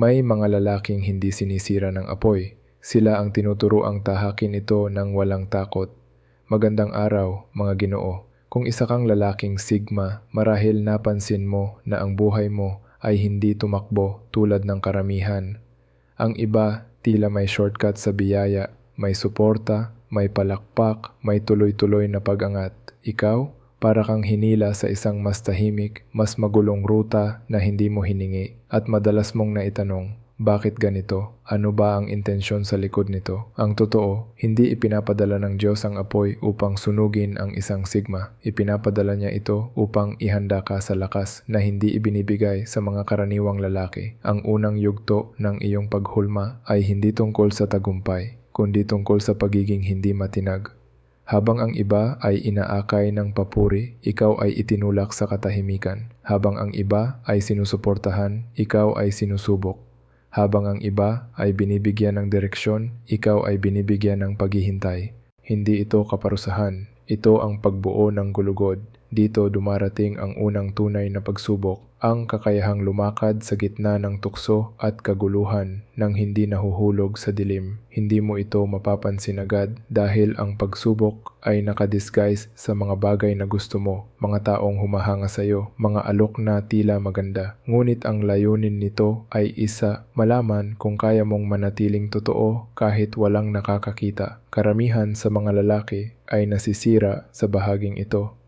May mga lalaking hindi sinisira ng apoy. Sila ang tinuturo ang tahakin ito ng walang takot. Magandang araw, mga ginoo. Kung isa kang lalaking sigma, marahil napansin mo na ang buhay mo ay hindi tumakbo tulad ng karamihan. Ang iba tila may shortcut sa biyaya, may suporta, may palakpak, may tuloy-tuloy na pag-angat. Ikaw, para kang hinila sa isang mas tahimik, mas magulong ruta na hindi mo hiningi at madalas mong naitanong, bakit ganito? Ano ba ang intensyon sa likod nito? Ang totoo, hindi ipinapadala ng Diyos ang apoy upang sunugin ang isang sigma. Ipinapadala niya ito upang ihanda ka sa lakas na hindi ibinibigay sa mga karaniwang lalaki. Ang unang yugto ng iyong paghulma ay hindi tungkol sa tagumpay, kundi tungkol sa pagiging hindi matinag. Habang ang iba ay inaakay ng papuri, ikaw ay itinulak sa katahimikan. Habang ang iba ay sinusuportahan, ikaw ay sinusubok. Habang ang iba ay binibigyan ng direksyon, ikaw ay binibigyan ng paghihintay. Hindi ito kaparusahan, ito ang pagbuo ng gulugod. Dito dumarating ang unang tunay na pagsubok, ang kakayahang lumakad sa gitna ng tukso at kaguluhan nang hindi nahuhulog sa dilim. Hindi mo ito mapapansin agad dahil ang pagsubok ay nakadisguise sa mga bagay na gusto mo, mga taong humahanga sa iyo, mga alok na tila maganda. Ngunit ang layunin nito ay isa, malaman kung kaya mong manatiling totoo kahit walang nakakakita. Karamihan sa mga lalaki ay nasisira sa bahaging ito.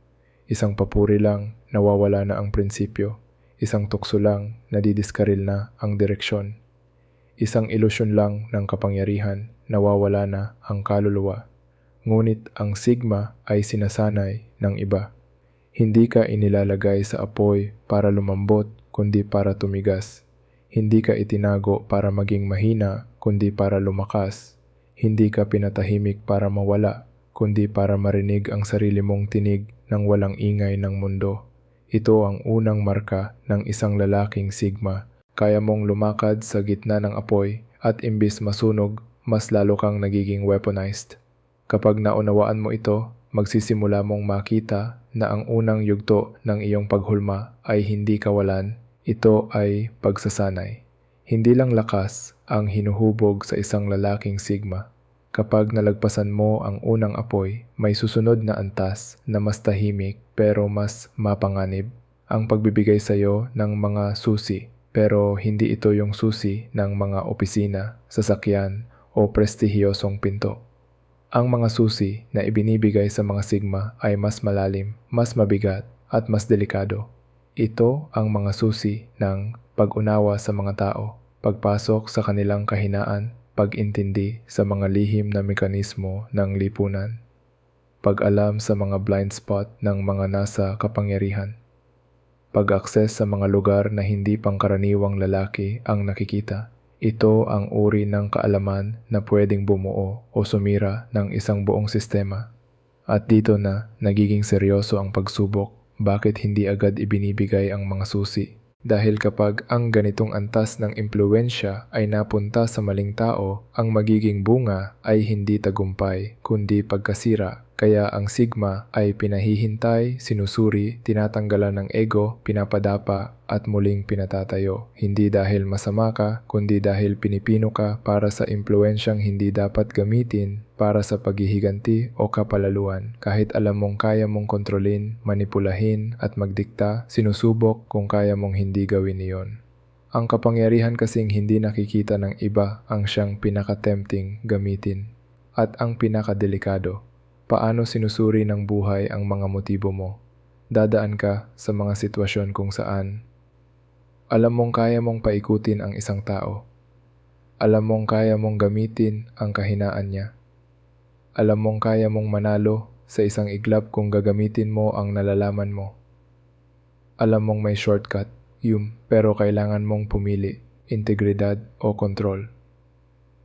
Isang papuri lang, nawawala na ang prinsipyo. Isang tukso lang, nadidiskaril na ang direksyon. Isang ilusyon lang ng kapangyarihan, nawawala na ang kaluluwa. Ngunit ang sigma ay sinasanay ng iba. Hindi ka inilalagay sa apoy para lumambot, kundi para tumigas. Hindi ka itinago para maging mahina, kundi para lumakas. Hindi ka pinatahimik para mawala, kundi para marinig ang sarili mong tinig ng walang ingay ng mundo. Ito ang unang marka ng isang lalaking sigma. Kaya mong lumakad sa gitna ng apoy at imbis masunog, mas lalo kang nagiging weaponized. Kapag naunawaan mo ito, magsisimula mong makita na ang unang yugto ng iyong paghulma ay hindi kawalan, ito ay pagsasanay. Hindi lang lakas ang hinuhubog sa isang lalaking sigma. Kapag nalagpasan mo ang unang apoy, may susunod na antas na mas tahimik pero mas mapanganib. Ang pagbibigay sa iyo ng mga susi, pero hindi ito yung susi ng mga opisina, sasakyan o prestihiyosong pinto. Ang mga susi na ibinibigay sa mga sigma ay mas malalim, mas mabigat at mas delikado. Ito ang mga susi ng pag-unawa sa mga tao, pagpasok sa kanilang kahinaan pag-intindi sa mga lihim na mekanismo ng lipunan, pag-alam sa mga blind spot ng mga nasa kapangyarihan, pag-akses sa mga lugar na hindi pangkaraniwang lalaki ang nakikita. Ito ang uri ng kaalaman na pwedeng bumuo o sumira ng isang buong sistema. At dito na nagiging seryoso ang pagsubok bakit hindi agad ibinibigay ang mga susi dahil kapag ang ganitong antas ng impluensya ay napunta sa maling tao, ang magiging bunga ay hindi tagumpay, kundi pagkasira. Kaya ang sigma ay pinahihintay, sinusuri, tinatanggalan ng ego, pinapadapa at muling pinatatayo. Hindi dahil masama ka, kundi dahil pinipino ka para sa impluensyang hindi dapat gamitin para sa paghihiganti o kapalaluan. Kahit alam mong kaya mong kontrolin, manipulahin at magdikta, sinusubok kung kaya mong hindi gawin iyon. Ang kapangyarihan kasing hindi nakikita ng iba ang siyang pinaka-tempting gamitin. At ang pinakadelikado, paano sinusuri ng buhay ang mga motibo mo. Dadaan ka sa mga sitwasyon kung saan alam mong kaya mong paikutin ang isang tao. Alam mong kaya mong gamitin ang kahinaan niya. Alam mong kaya mong manalo sa isang iglap kung gagamitin mo ang nalalaman mo. Alam mong may shortcut, yum, pero kailangan mong pumili, integridad o kontrol.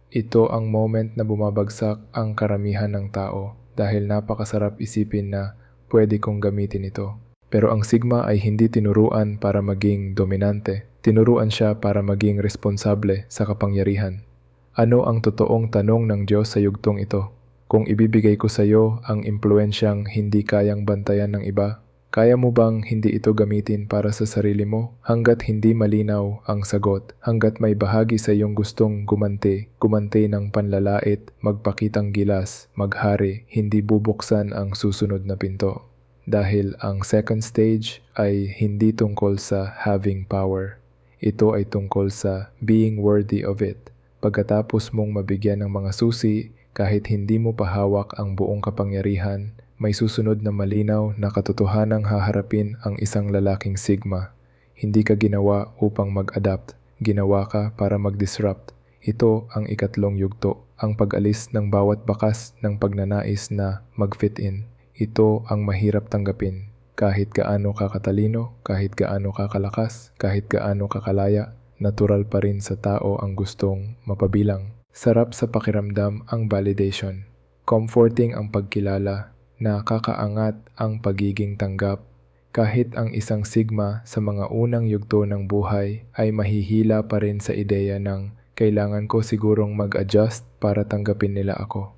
Ito ang moment na bumabagsak ang karamihan ng tao dahil napakasarap isipin na pwede kong gamitin ito. Pero ang Sigma ay hindi tinuruan para maging dominante. Tinuruan siya para maging responsable sa kapangyarihan. Ano ang totoong tanong ng Diyos sa yugtong ito? Kung ibibigay ko sa iyo ang impluensyang hindi kayang bantayan ng iba, Kaya mo bang hindi ito gamitin para sa sarili mo? Hanggat hindi malinaw ang sagot, hanggat may bahagi sa iyong gustong gumanti, gumanti ng panlalait, magpakitang gilas, maghari, hindi bubuksan ang susunod na pinto. Dahil ang second stage ay hindi tungkol sa having power. Ito ay tungkol sa being worthy of it. Pagkatapos mong mabigyan ng mga susi, kahit hindi mo pahawak ang buong kapangyarihan, may susunod na malinaw na katotohanang haharapin ang isang lalaking sigma. Hindi ka ginawa upang mag-adapt, ginawa ka para mag-disrupt. Ito ang ikatlong yugto, ang pag-alis ng bawat bakas ng pagnanais na mag-fit in. Ito ang mahirap tanggapin. Kahit gaano kakatalino, kahit gaano kakalakas, kahit gaano kakalaya, natural pa rin sa tao ang gustong mapabilang. Sarap sa pakiramdam ang validation. Comforting ang pagkilala na kakaangat ang pagiging tanggap. Kahit ang isang sigma sa mga unang yugto ng buhay ay mahihila pa rin sa ideya ng kailangan ko sigurong mag-adjust para tanggapin nila ako.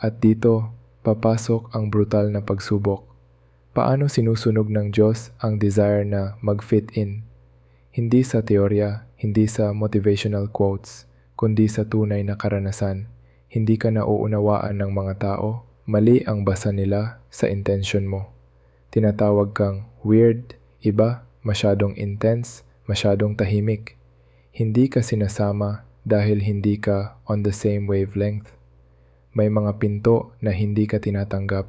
At dito, papasok ang brutal na pagsubok. Paano sinusunog ng Diyos ang desire na mag-fit in? Hindi sa teorya, hindi sa motivational quotes, kundi sa tunay na karanasan. Hindi ka nauunawaan ng mga tao, mali ang basa nila sa intention mo. Tinatawag kang weird, iba, masyadong intense, masyadong tahimik. Hindi ka sinasama dahil hindi ka on the same wavelength. May mga pinto na hindi ka tinatanggap.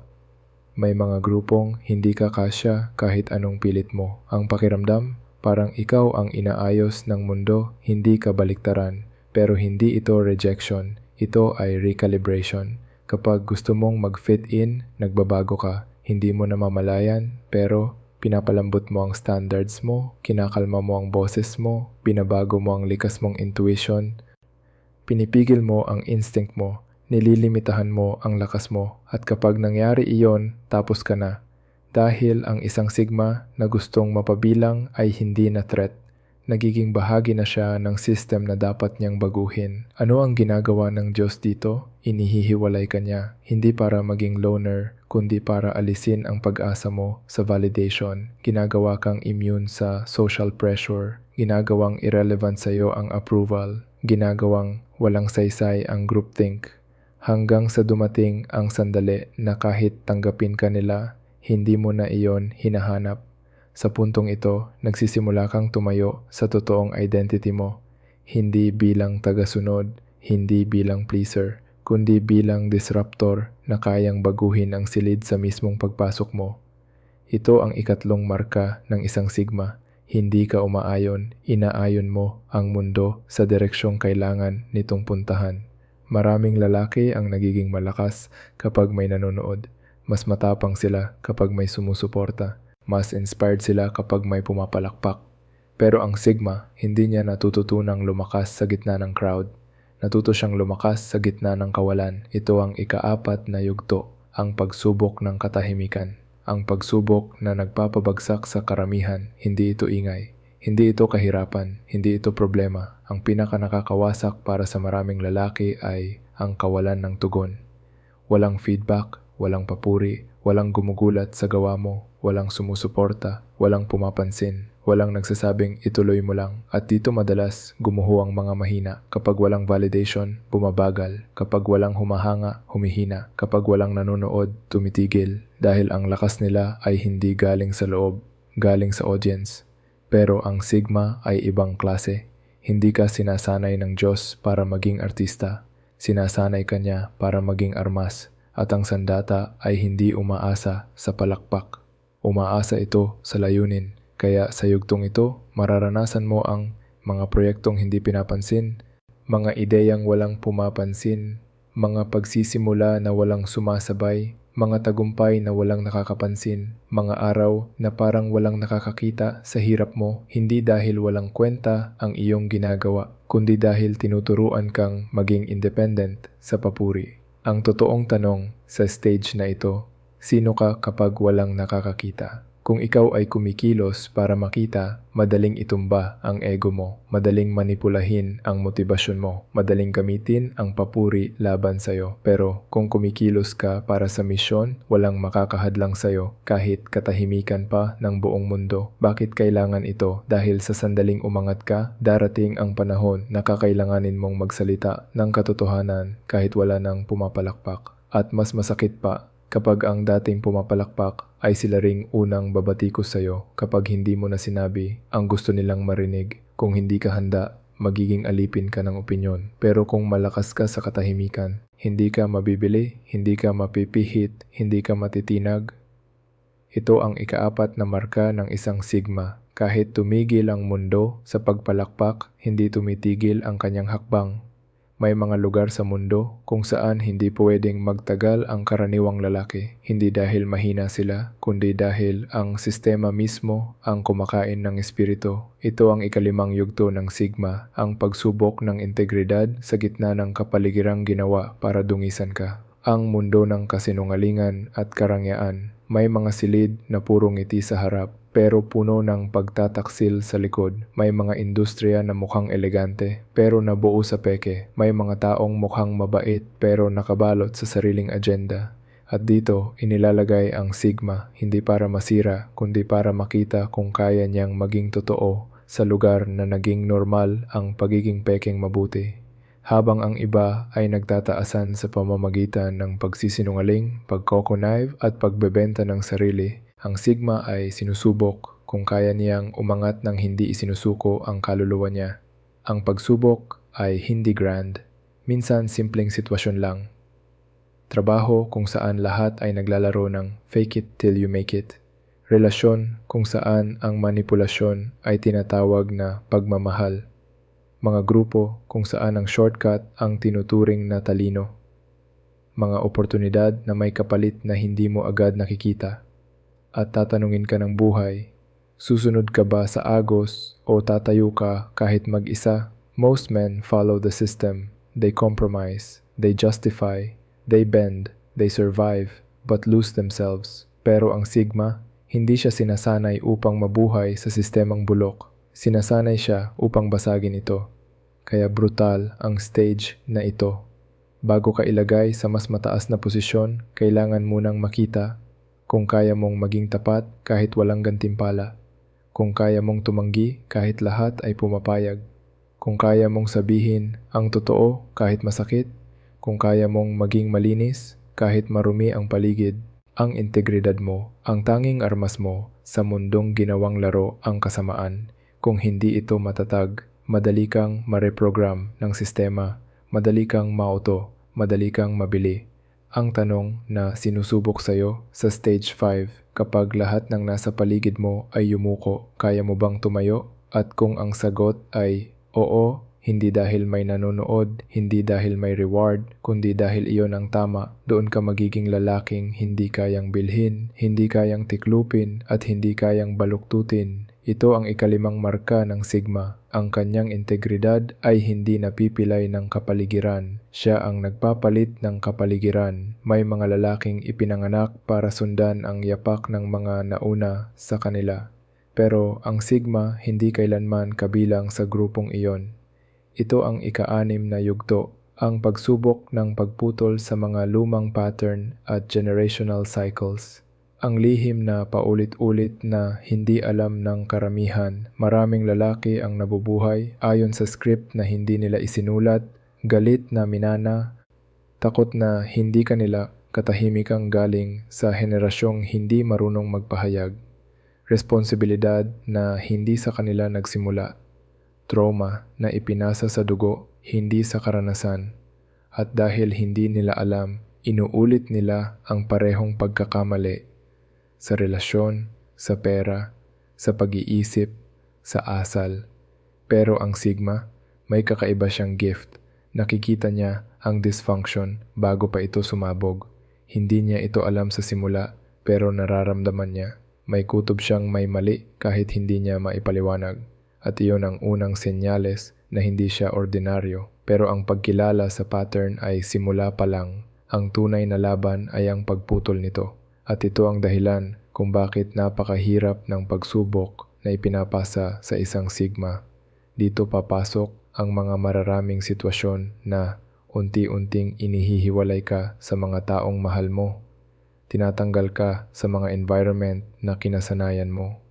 May mga grupong hindi ka kasya kahit anong pilit mo. Ang pakiramdam, parang ikaw ang inaayos ng mundo, hindi ka baliktaran. Pero hindi ito rejection, ito ay recalibration. Kapag gusto mong mag-fit in, nagbabago ka. Hindi mo namamalayan, pero pinapalambot mo ang standards mo, kinakalma mo ang boses mo, binabago mo ang likas mong intuition, pinipigil mo ang instinct mo, nililimitahan mo ang lakas mo, at kapag nangyari iyon, tapos ka na. Dahil ang isang sigma na gustong mapabilang ay hindi na threat, nagiging bahagi na siya ng system na dapat niyang baguhin. Ano ang ginagawa ng Diyos dito? Inihihiwalay ka niya, hindi para maging loner, kundi para alisin ang pag-asa mo sa validation. Ginagawa kang immune sa social pressure, ginagawang irrelevant sa iyo ang approval, ginagawang walang saysay ang groupthink. Hanggang sa dumating ang sandali na kahit tanggapin ka nila, hindi mo na iyon hinahanap. Sa puntong ito, nagsisimula kang tumayo sa totoong identity mo, hindi bilang tagasunod, hindi bilang pleaser, kundi bilang disruptor na kayang baguhin ang silid sa mismong pagpasok mo. Ito ang ikatlong marka ng isang sigma. Hindi ka umaayon, inaayon mo ang mundo sa direksyong kailangan nitong puntahan. Maraming lalaki ang nagiging malakas kapag may nanonood. Mas matapang sila kapag may sumusuporta. Mas inspired sila kapag may pumapalakpak. Pero ang Sigma, hindi niya natututunang lumakas sa gitna ng crowd. Natuto siyang lumakas sa gitna ng kawalan. Ito ang ikaapat na yugto, ang pagsubok ng katahimikan. Ang pagsubok na nagpapabagsak sa karamihan, hindi ito ingay. Hindi ito kahirapan, hindi ito problema. Ang pinaka nakakawasak para sa maraming lalaki ay ang kawalan ng tugon. Walang feedback, walang papuri, walang gumugulat sa gawa mo, walang sumusuporta, walang pumapansin, walang nagsasabing ituloy mo lang. At dito madalas gumuho ang mga mahina. Kapag walang validation, bumabagal. Kapag walang humahanga, humihina. Kapag walang nanonood, tumitigil. Dahil ang lakas nila ay hindi galing sa loob, galing sa audience. Pero ang Sigma ay ibang klase. Hindi ka sinasanay ng Diyos para maging artista. Sinasanay ka niya para maging armas. At ang sandata ay hindi umaasa sa palakpak. Umaasa ito sa layunin. Kaya sa yugtong ito, mararanasan mo ang mga proyektong hindi pinapansin, mga ideyang walang pumapansin, mga pagsisimula na walang sumasabay, mga tagumpay na walang nakakapansin, mga araw na parang walang nakakakita sa hirap mo, hindi dahil walang kwenta ang iyong ginagawa, kundi dahil tinuturuan kang maging independent sa papuri. Ang totoong tanong sa stage na ito, sino ka kapag walang nakakakita? Kung ikaw ay kumikilos para makita, madaling itumba ang ego mo, madaling manipulahin ang motibasyon mo, madaling gamitin ang papuri laban sa'yo. Pero kung kumikilos ka para sa misyon, walang makakahadlang sa'yo kahit katahimikan pa ng buong mundo. Bakit kailangan ito? Dahil sa sandaling umangat ka, darating ang panahon na kakailanganin mong magsalita ng katotohanan kahit wala nang pumapalakpak. At mas masakit pa, kapag ang dating pumapalakpak ay sila ring unang babatikos sa'yo kapag hindi mo na sinabi ang gusto nilang marinig. Kung hindi ka handa, magiging alipin ka ng opinyon. Pero kung malakas ka sa katahimikan, hindi ka mabibili, hindi ka mapipihit, hindi ka matitinag. Ito ang ikaapat na marka ng isang sigma. Kahit tumigil ang mundo sa pagpalakpak, hindi tumitigil ang kanyang hakbang. May mga lugar sa mundo kung saan hindi pwedeng magtagal ang karaniwang lalaki, hindi dahil mahina sila, kundi dahil ang sistema mismo ang kumakain ng espiritu. Ito ang ikalimang yugto ng sigma, ang pagsubok ng integridad sa gitna ng kapaligirang ginawa para dungisan ka. Ang mundo ng kasinungalingan at karangyaan, may mga silid na puro ngiti sa harap, pero puno ng pagtataksil sa likod. May mga industriya na mukhang elegante pero nabuo sa peke. May mga taong mukhang mabait pero nakabalot sa sariling agenda. At dito, inilalagay ang sigma hindi para masira kundi para makita kung kaya niyang maging totoo sa lugar na naging normal ang pagiging pekeng mabuti. Habang ang iba ay nagtataasan sa pamamagitan ng pagsisinungaling, pagkokonive at pagbebenta ng sarili, ang sigma ay sinusubok kung kaya niyang umangat ng hindi isinusuko ang kaluluwa niya. Ang pagsubok ay hindi grand, minsan simpleng sitwasyon lang. Trabaho kung saan lahat ay naglalaro ng fake it till you make it. Relasyon kung saan ang manipulasyon ay tinatawag na pagmamahal. Mga grupo kung saan ang shortcut ang tinuturing na talino. Mga oportunidad na may kapalit na hindi mo agad nakikita at tatanungin ka ng buhay, susunod ka ba sa agos o tatayo ka kahit mag-isa? Most men follow the system. They compromise, they justify, they bend, they survive, but lose themselves. Pero ang Sigma, hindi siya sinasanay upang mabuhay sa sistemang bulok. Sinasanay siya upang basagin ito. Kaya brutal ang stage na ito. Bago ka ilagay sa mas mataas na posisyon, kailangan munang makita kung kaya mong maging tapat kahit walang gantimpala. Kung kaya mong tumanggi kahit lahat ay pumapayag. Kung kaya mong sabihin ang totoo kahit masakit. Kung kaya mong maging malinis kahit marumi ang paligid. Ang integridad mo, ang tanging armas mo sa mundong ginawang laro ang kasamaan. Kung hindi ito matatag, madali kang mareprogram ng sistema, madali kang mauto, madali kang mabili. Ang tanong na sinusubok sa'yo sa stage 5 kapag lahat ng nasa paligid mo ay yumuko, kaya mo bang tumayo? At kung ang sagot ay oo, hindi dahil may nanonood, hindi dahil may reward, kundi dahil iyon ang tama, doon ka magiging lalaking hindi kayang bilhin, hindi kayang tiklupin, at hindi kayang baluktutin. Ito ang ikalimang marka ng Sigma. Ang kanyang integridad ay hindi napipilay ng kapaligiran. Siya ang nagpapalit ng kapaligiran. May mga lalaking ipinanganak para sundan ang yapak ng mga nauna sa kanila. Pero ang Sigma hindi kailanman kabilang sa grupong iyon. Ito ang ika-anim na yugto, ang pagsubok ng pagputol sa mga lumang pattern at generational cycles. Ang lihim na paulit-ulit na hindi alam ng karamihan. Maraming lalaki ang nabubuhay. Ayon sa script na hindi nila isinulat, galit na minana, takot na hindi kanila katahimikang galing sa henerasyong hindi marunong magpahayag, responsibilidad na hindi sa kanila nagsimula, trauma na ipinasa sa dugo, hindi sa karanasan, at dahil hindi nila alam, inuulit nila ang parehong pagkakamali sa relasyon, sa pera, sa pag-iisip, sa asal. Pero ang Sigma, may kakaiba siyang gift. Nakikita niya ang dysfunction bago pa ito sumabog. Hindi niya ito alam sa simula pero nararamdaman niya. May kutob siyang may mali kahit hindi niya maipaliwanag. At iyon ang unang senyales na hindi siya ordinaryo. Pero ang pagkilala sa pattern ay simula pa lang. Ang tunay na laban ay ang pagputol nito. At ito ang dahilan kung bakit napakahirap ng pagsubok na ipinapasa sa isang sigma. Dito papasok ang mga mararaming sitwasyon na unti-unting inihihiwalay ka sa mga taong mahal mo. Tinatanggal ka sa mga environment na kinasanayan mo.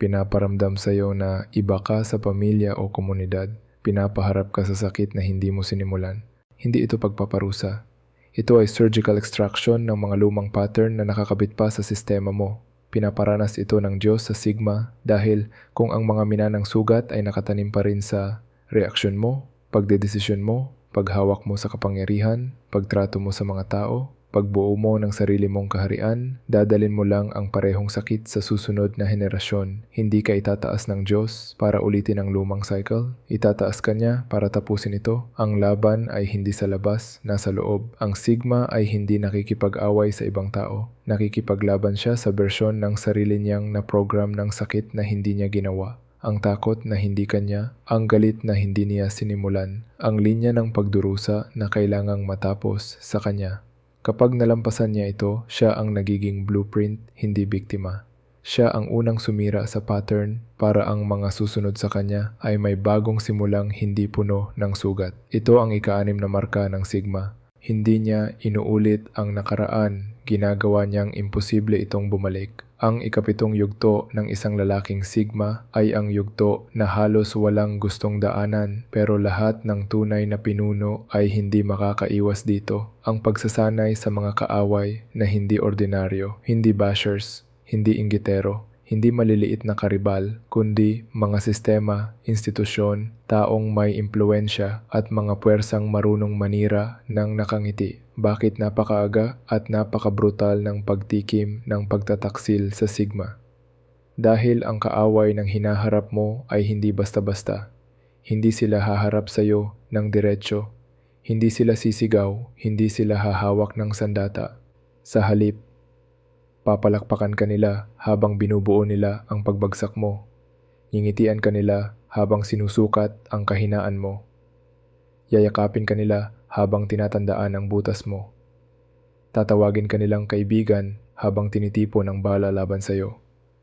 Pinaparamdam sa iyo na iba ka sa pamilya o komunidad. Pinapaharap ka sa sakit na hindi mo sinimulan. Hindi ito pagpaparusa. Ito ay surgical extraction ng mga lumang pattern na nakakabit pa sa sistema mo. Pinaparanas ito ng Diyos sa sigma dahil kung ang mga minanang sugat ay nakatanim pa rin sa reaksyon mo, pagdedesisyon mo, paghawak mo sa kapangyarihan, pagtrato mo sa mga tao, pagbuo mo ng sarili mong kaharian, dadalin mo lang ang parehong sakit sa susunod na henerasyon. Hindi ka itataas ng Diyos para ulitin ang lumang cycle. Itataas ka niya para tapusin ito. Ang laban ay hindi sa labas, nasa loob. Ang sigma ay hindi nakikipag-away sa ibang tao. Nakikipaglaban siya sa bersyon ng sarili niyang na program ng sakit na hindi niya ginawa ang takot na hindi kanya, ang galit na hindi niya sinimulan, ang linya ng pagdurusa na kailangang matapos sa kanya. Kapag nalampasan niya ito, siya ang nagiging blueprint, hindi biktima. Siya ang unang sumira sa pattern para ang mga susunod sa kanya ay may bagong simulang hindi puno ng sugat. Ito ang ikaanim na marka ng Sigma. Hindi niya inuulit ang nakaraan, ginagawa niyang imposible itong bumalik. Ang ikapitong yugto ng isang lalaking sigma ay ang yugto na halos walang gustong daanan pero lahat ng tunay na pinuno ay hindi makakaiwas dito. Ang pagsasanay sa mga kaaway na hindi ordinaryo, hindi bashers, hindi inggitero, hindi maliliit na karibal, kundi mga sistema, institusyon, taong may impluensya at mga puwersang marunong manira ng nakangiti. Bakit napakaaga at napakabrutal ng pagtikim ng pagtataksil sa sigma? Dahil ang kaaway ng hinaharap mo ay hindi basta-basta. Hindi sila haharap sa iyo ng diretsyo. Hindi sila sisigaw, hindi sila hahawak ng sandata. Sa halip, Papalakpakan ka nila habang binubuo nila ang pagbagsak mo. Ngingitian ka nila habang sinusukat ang kahinaan mo. Yayakapin ka nila habang tinatandaan ang butas mo. Tatawagin ka nilang kaibigan habang tinitipon ang bala laban sa iyo.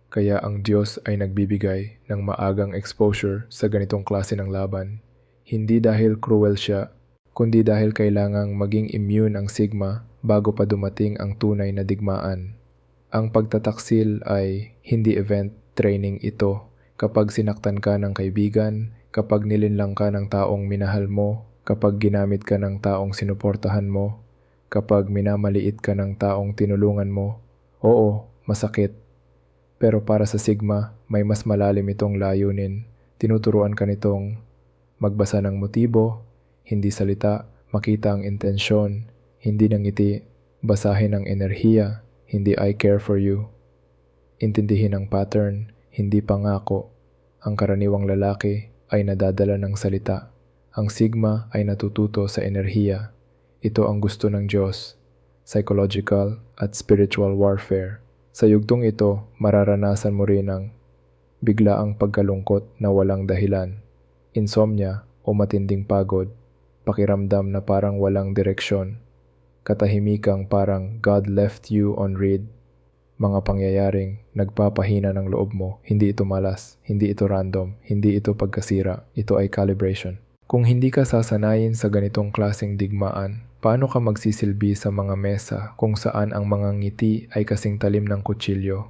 Kaya ang Diyos ay nagbibigay ng maagang exposure sa ganitong klase ng laban. Hindi dahil cruel siya, kundi dahil kailangang maging immune ang sigma bago pa dumating ang tunay na digmaan. Ang pagtataksil ay hindi event training ito kapag sinaktan ka ng kaibigan, kapag nilinlang ka ng taong minahal mo, kapag ginamit ka ng taong sinuportahan mo, kapag minamaliit ka ng taong tinulungan mo. Oo, masakit. Pero para sa Sigma, may mas malalim itong layunin. Tinuturuan ka nitong magbasa ng motibo, hindi salita, makita ang intensyon, hindi nangiti, basahin ang enerhiya, hindi I care for you. Intindihin ang pattern, hindi pangako. Ang karaniwang lalaki ay nadadala ng salita. Ang sigma ay natututo sa enerhiya. Ito ang gusto ng Diyos, psychological at spiritual warfare. Sa yugtong ito, mararanasan mo rin ang biglaang pagkalungkot na walang dahilan, insomnia o matinding pagod, pakiramdam na parang walang direksyon, katahimikang parang God left you on read. Mga pangyayaring nagpapahina ng loob mo, hindi ito malas, hindi ito random, hindi ito pagkasira, ito ay calibration. Kung hindi ka sasanayin sa ganitong klaseng digmaan, paano ka magsisilbi sa mga mesa kung saan ang mga ngiti ay kasing talim ng kutsilyo?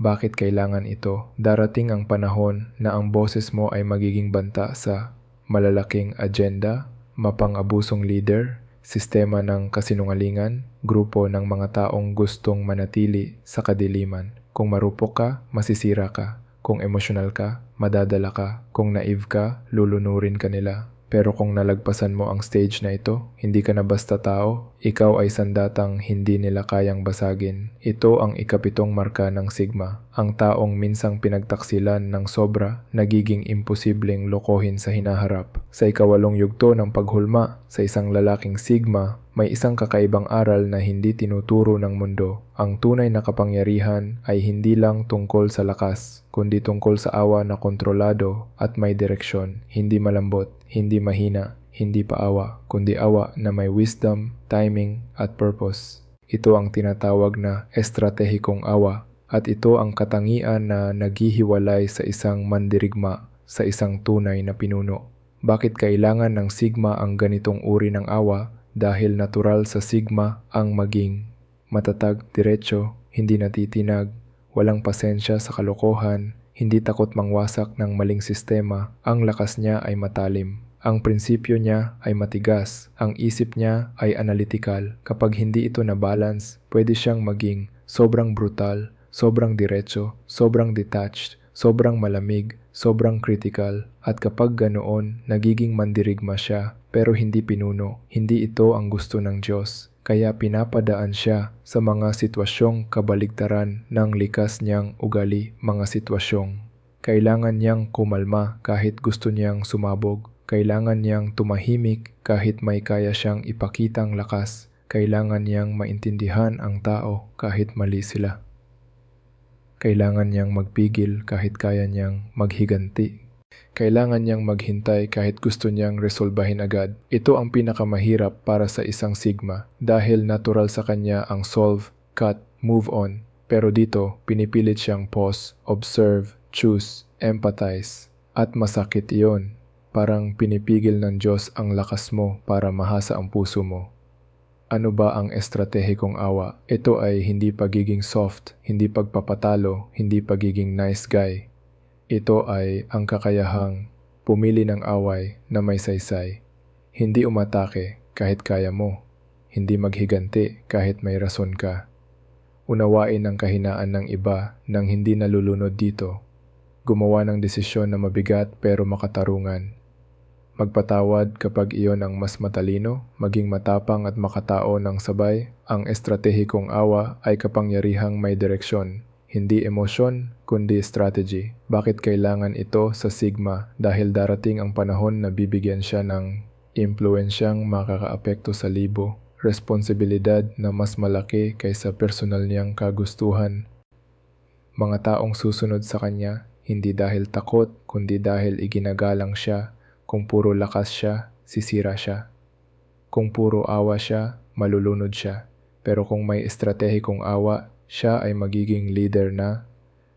Bakit kailangan ito? Darating ang panahon na ang boses mo ay magiging banta sa malalaking agenda, mapang-abusong leader, sistema ng kasinungalingan, grupo ng mga taong gustong manatili sa kadiliman. Kung marupok ka, masisira ka. Kung emosyonal ka, madadala ka. Kung naive ka, lulunurin ka nila. Pero kung nalagpasan mo ang stage na ito, hindi ka na basta tao, ikaw ay sandatang hindi nila kayang basagin. Ito ang ikapitong marka ng Sigma, ang taong minsang pinagtaksilan ng sobra, nagiging imposibleng lokohin sa hinaharap. Sa ikawalong yugto ng paghulma, sa isang lalaking Sigma, may isang kakaibang aral na hindi tinuturo ng mundo. Ang tunay na kapangyarihan ay hindi lang tungkol sa lakas, kundi tungkol sa awa na kontrolado at may direksyon, hindi malambot, hindi mahina, hindi paawa, kundi awa na may wisdom, timing at purpose. Ito ang tinatawag na estratehikong awa, At ito ang katangian na naghihiwalay sa isang mandirigma sa isang tunay na pinuno. Bakit kailangan ng sigma ang ganitong uri ng awa? Dahil natural sa sigma ang maging matatag, diretso, hindi natitinag, walang pasensya sa kalokohan, hindi takot mangwasak ng maling sistema, ang lakas niya ay matalim. Ang prinsipyo niya ay matigas, ang isip niya ay analytical. Kapag hindi ito na-balance, pwede siyang maging sobrang brutal, sobrang diretso, sobrang detached, sobrang malamig, sobrang critical, at kapag ganoon, nagiging mandirigma siya, pero hindi pinuno. Hindi ito ang gusto ng Diyos. Kaya pinapadaan siya sa mga sitwasyong kabaligtaran ng likas niyang ugali, mga sitwasyong. Kailangan niyang kumalma kahit gusto niyang sumabog. Kailangan niyang tumahimik kahit may kaya siyang ipakitang lakas. Kailangan niyang maintindihan ang tao kahit mali sila. Kailangan niyang magpigil kahit kaya niyang maghiganti. Kailangan niyang maghintay kahit gusto niyang resolbahin agad. Ito ang pinakamahirap para sa isang sigma dahil natural sa kanya ang solve, cut, move on. Pero dito, pinipilit siyang pause, observe, choose, empathize. At masakit iyon. Parang pinipigil ng Diyos ang lakas mo para mahasa ang puso mo. Ano ba ang estratehikong awa? Ito ay hindi pagiging soft, hindi pagpapatalo, hindi pagiging nice guy. Ito ay ang kakayahang pumili ng away na may saysay. Hindi umatake kahit kaya mo. Hindi maghiganti kahit may rason ka. Unawain ang kahinaan ng iba nang hindi nalulunod dito. Gumawa ng desisyon na mabigat pero makatarungan. Magpatawad kapag iyon ang mas matalino, maging matapang at makatao ng sabay, ang estratehikong awa ay kapangyarihang may direksyon, hindi emosyon, kundi strategy. Bakit kailangan ito sa Sigma? Dahil darating ang panahon na bibigyan siya ng impluensyang makakaapekto sa libo, responsibilidad na mas malaki kaysa personal niyang kagustuhan. Mga taong susunod sa kanya, hindi dahil takot, kundi dahil iginagalang siya kung puro lakas siya, sisira siya. Kung puro awa siya, malulunod siya. Pero kung may estratehikong awa, siya ay magiging leader na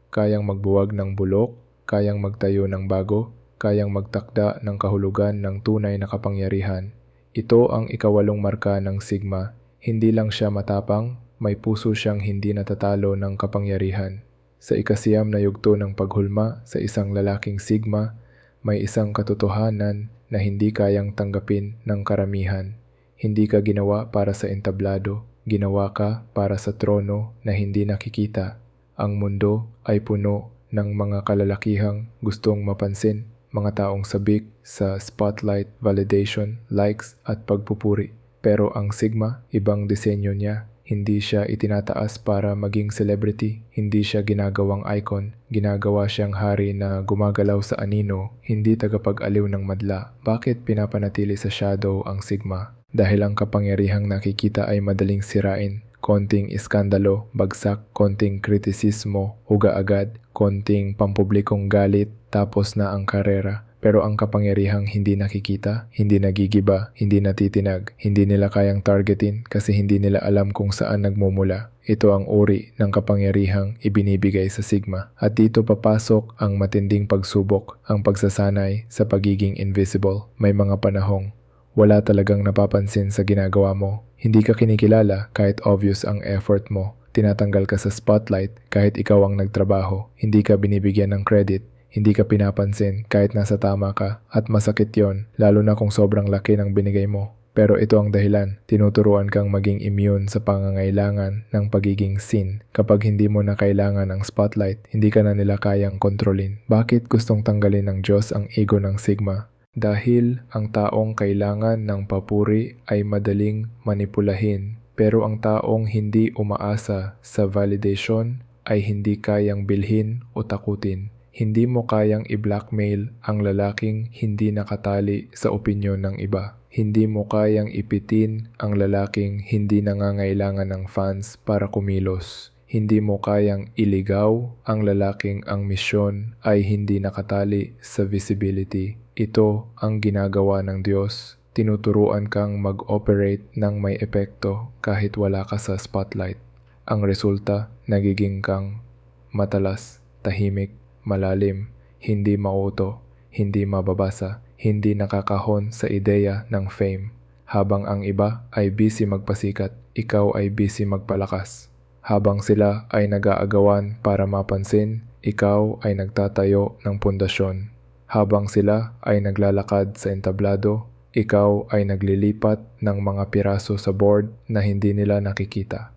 kayang magbuwag ng bulok, kayang magtayo ng bago, kayang magtakda ng kahulugan ng tunay na kapangyarihan. Ito ang ikawalong marka ng Sigma. Hindi lang siya matapang, may puso siyang hindi natatalo ng kapangyarihan. Sa ikasiyam na yugto ng paghulma sa isang lalaking Sigma, may isang katotohanan na hindi kayang tanggapin ng karamihan. Hindi ka ginawa para sa entablado, ginawa ka para sa trono na hindi nakikita. Ang mundo ay puno ng mga kalalakihang gustong mapansin, mga taong sabik sa spotlight, validation, likes at pagpupuri. Pero ang Sigma, ibang disenyo niya hindi siya itinataas para maging celebrity, hindi siya ginagawang icon, ginagawa siyang hari na gumagalaw sa anino, hindi tagapag-aliw ng madla. Bakit pinapanatili sa shadow ang Sigma? Dahil ang kapangyarihang nakikita ay madaling sirain. Konting iskandalo, bagsak, konting kritisismo, uga agad, konting pampublikong galit, tapos na ang karera. Pero ang kapangyarihang hindi nakikita, hindi nagigiba, hindi natitinag, hindi nila kayang targetin kasi hindi nila alam kung saan nagmumula. Ito ang uri ng kapangyarihang ibinibigay sa Sigma. At dito papasok ang matinding pagsubok, ang pagsasanay sa pagiging invisible. May mga panahong wala talagang napapansin sa ginagawa mo. Hindi ka kinikilala kahit obvious ang effort mo. Tinatanggal ka sa spotlight kahit ikaw ang nagtrabaho. Hindi ka binibigyan ng credit hindi ka pinapansin kahit nasa tama ka at masakit yon lalo na kung sobrang laki ng binigay mo. Pero ito ang dahilan, tinuturuan kang maging immune sa pangangailangan ng pagiging seen. Kapag hindi mo na kailangan ng spotlight, hindi ka na nila kayang kontrolin. Bakit gustong tanggalin ng Diyos ang ego ng Sigma? Dahil ang taong kailangan ng papuri ay madaling manipulahin. Pero ang taong hindi umaasa sa validation ay hindi kayang bilhin o takutin. Hindi mo kayang i-blackmail ang lalaking hindi nakatali sa opinyon ng iba. Hindi mo kayang ipitin ang lalaking hindi nangangailangan ng fans para kumilos. Hindi mo kayang iligaw ang lalaking ang misyon ay hindi nakatali sa visibility. Ito ang ginagawa ng Diyos. Tinuturuan kang mag-operate ng may epekto kahit wala ka sa spotlight. Ang resulta, nagiging kang matalas, tahimik, malalim, hindi mauto, hindi mababasa, hindi nakakahon sa ideya ng fame. Habang ang iba ay busy magpasikat, ikaw ay busy magpalakas. Habang sila ay nag-aagawan para mapansin, ikaw ay nagtatayo ng pundasyon. Habang sila ay naglalakad sa entablado, ikaw ay naglilipat ng mga piraso sa board na hindi nila nakikita.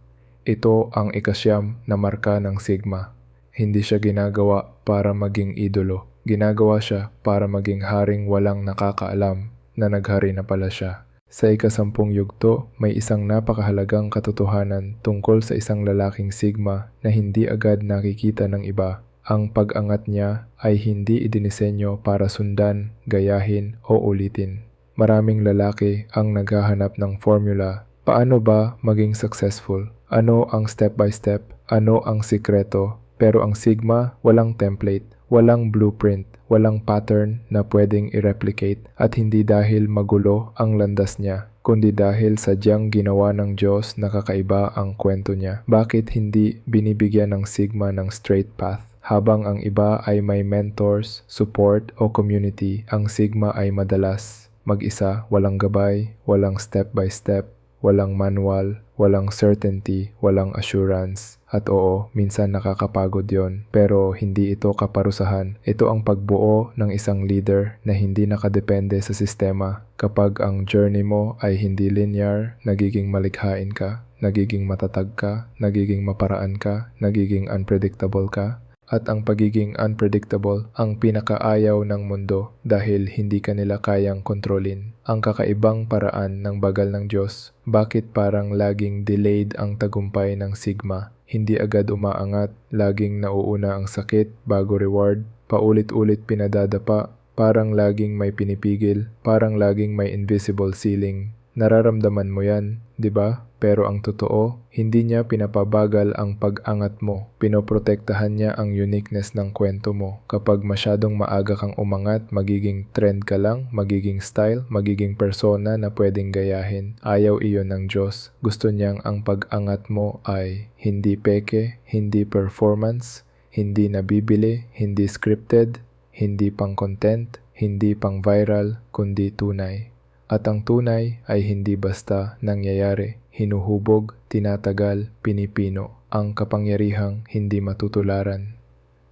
Ito ang ikasyam na marka ng Sigma. Hindi siya ginagawa para maging idolo. Ginagawa siya para maging haring walang nakakaalam na naghari na pala siya. Sa ikasampung yugto, may isang napakahalagang katotohanan tungkol sa isang lalaking Sigma na hindi agad nakikita ng iba. Ang pag-angat niya ay hindi idinisenyo para sundan, gayahin o ulitin. Maraming lalaki ang naghahanap ng formula. Paano ba maging successful? Ano ang step by step? Ano ang sikreto? Pero ang Sigma, walang template, walang blueprint, walang pattern na pwedeng i-replicate at hindi dahil magulo ang landas niya, kundi dahil sadyang ginawa ng Diyos na kakaiba ang kwento niya. Bakit hindi binibigyan ng Sigma ng straight path? Habang ang iba ay may mentors, support o community, ang Sigma ay madalas mag-isa, walang gabay, walang step by step, walang manual, walang certainty, walang assurance. At oo, minsan nakakapagod yon pero hindi ito kaparusahan. Ito ang pagbuo ng isang leader na hindi nakadepende sa sistema. Kapag ang journey mo ay hindi linear, nagiging malikhain ka, nagiging matatag ka, nagiging maparaan ka, nagiging unpredictable ka, at ang pagiging unpredictable ang pinakaayaw ng mundo dahil hindi ka nila kayang kontrolin. Ang kakaibang paraan ng bagal ng Diyos, bakit parang laging delayed ang tagumpay ng Sigma? Hindi agad umaangat, laging nauuna ang sakit bago reward, paulit-ulit pinadadapa, parang laging may pinipigil, parang laging may invisible ceiling. Nararamdaman mo yan, di ba? Pero ang totoo, hindi niya pinapabagal ang pag-angat mo. Pinoprotektahan niya ang uniqueness ng kwento mo. Kapag masyadong maaga kang umangat, magiging trend ka lang, magiging style, magiging persona na pwedeng gayahin. Ayaw iyon ng Diyos. Gusto niyang ang pag-angat mo ay hindi peke, hindi performance, hindi nabibili, hindi scripted, hindi pang content, hindi pang viral, kundi tunay. At ang tunay ay hindi basta nangyayari, hinuhubog, tinatagal, pinipino, ang kapangyarihang hindi matutularan.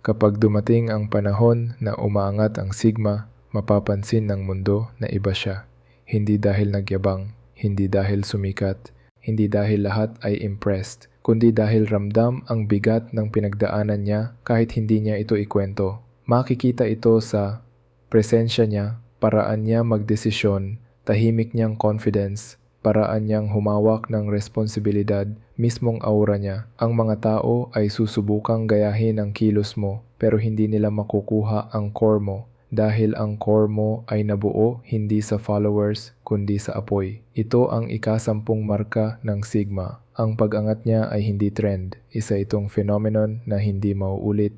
Kapag dumating ang panahon na umaangat ang sigma, mapapansin ng mundo na iba siya. Hindi dahil nagyabang, hindi dahil sumikat, hindi dahil lahat ay impressed, kundi dahil ramdam ang bigat ng pinagdaanan niya kahit hindi niya ito ikwento. Makikita ito sa presensya niya, paraan niya magdesisyon, tahimik niyang confidence, paraan niyang humawak ng responsibilidad, mismong aura niya. Ang mga tao ay susubukang gayahin ang kilos mo pero hindi nila makukuha ang core mo dahil ang core mo ay nabuo hindi sa followers kundi sa apoy. Ito ang ikasampung marka ng Sigma. Ang pag-angat niya ay hindi trend, isa itong phenomenon na hindi mauulit